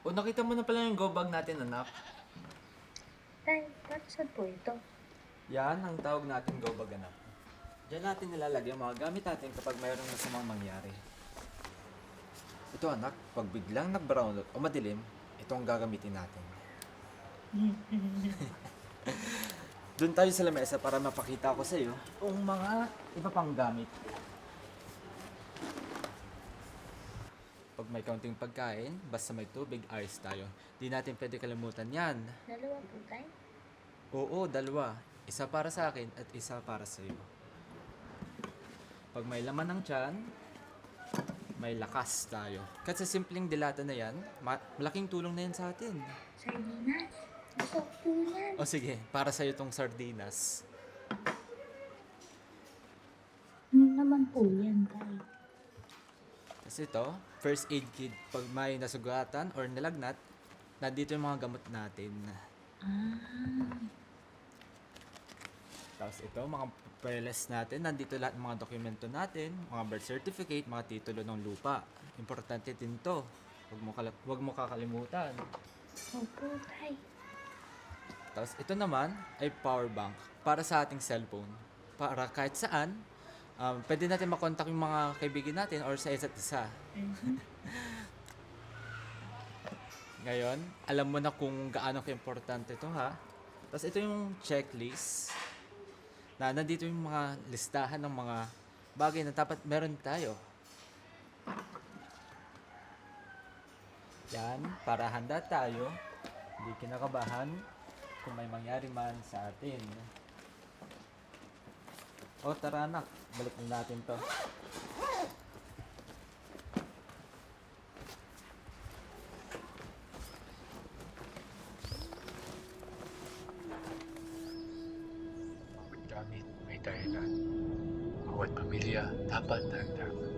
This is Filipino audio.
O nakita mo na pala yung go bag natin, anak. Tay, para saan po ito? Yan ang tawag natin go bag, anak. Diyan natin nilalagay ang mga gamit natin kapag mayroong masamang mangyari. Ito anak, pag biglang nag-brown out o madilim, ito ang gagamitin natin. Doon tayo sa lamesa para mapakita ko sa iyo ang mga iba pang gamit. May kaunting pagkain, basta may tubig, ayos tayo. Di natin pwede kalimutan yan. Dalawa po? Oo, dalawa. Isa para sa akin at isa para sa iyo. Pag may laman ng tiyan, may lakas tayo. Kasi simpleng dilata na yan, ma- malaking tulong na yan sa atin. Sardinas? Gusto ko po yan. O sige, para sa iyo tong sardinas. Ano naman po yan, Tay? Kasi ito, first aid kit. Pag may nasugatan or nilagnat, nandito yung mga gamot natin. Ah, Tapos ito, mga papeles natin. Nandito lahat ng mga dokumento natin, mga birth certificate, mga titulo ng lupa. Importante din to. Huwag mo, kala- huwag mo kakalimutan. opo, Tay. Tapos ito naman ay power bank para sa ating cellphone. Para kahit saan, um, pwede natin makontak yung mga kaibigan natin or sa isa't isa. Ngayon, alam mo na kung gaano ka-importante ito ha. Tapos ito yung checklist na nandito yung mga listahan ng mga bagay na dapat meron tayo. Yan, para handa tayo, hindi kinakabahan kung may mangyari man sa atin. O tara anak, balik na natin to. Gamit may dahilan. Bawat pamilya dapat handa.